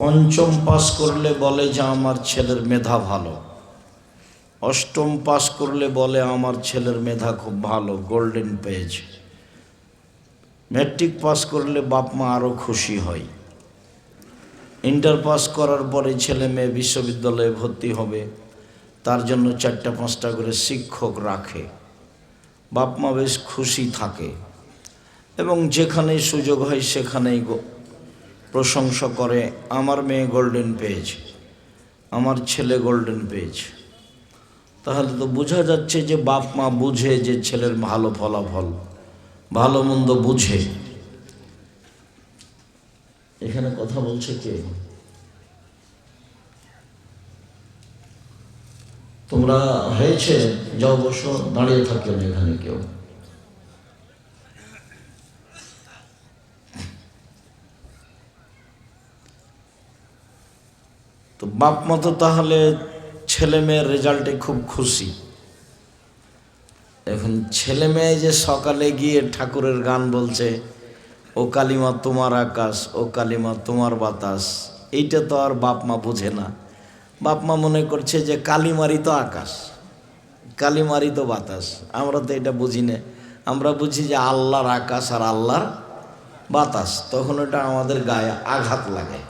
পঞ্চম পাস করলে বলে যে আমার ছেলের মেধা ভালো। অষ্টম পাস করলে বলে আমার ছেলের মেধা খুব ভালো গোল্ডেন পেজ ম্যাট্রিক পাস করলে বাপ মা আরও খুশি হয়। ইন্টার পাস করার পরে ছেলে মেয়ে বিশ্ববিদ্যালয়ে ভর্তি হবে। তার জন্য চারটা পাঁচটা করে শিক্ষক রাখে। বাপ মা বেশ খুশি থাকে। এবং যেখানেই সুযোগ হয় সেখানেই প্রশংসা করে, আমার মেয়ে গোল্ডেন পেজ আমার ছেলে গোল্ডেন পেজ তাহলে তো বোঝা যাচ্ছে যে বাপ মা বুঝে যে ছেলের ভালো ফলাফল, ভালো মন্দ বুঝে। এখানে কথা বলছে কে? তোমরা হয়েছে, যাও বসো, দাঁড়িয়ে থাকেন এখানে কেউ। তো বাপ মা তো তাহলে ছেলে মেয়ের রেজাল্টে খুব খুশি। এখন ছেলে মেয়ে যে সকালে গিয়ে ঠাকুরের গান বলছে, ও কালিমা তোমার আকাশ, ও কালিমা তোমার বাতাস এইটা তো আর বাপ মা বুঝে না। বাপ মা মনে করছে যে কালিমারি তো আকাশ কালিমারি তো বাতাস। আমরা তো এটা বুঝি না। আমরা বুঝি যে আল্লাহর আকাশ আর আল্লাহর বাতাস, তখন ওটা আমাদের গায়ে আঘাত লাগে।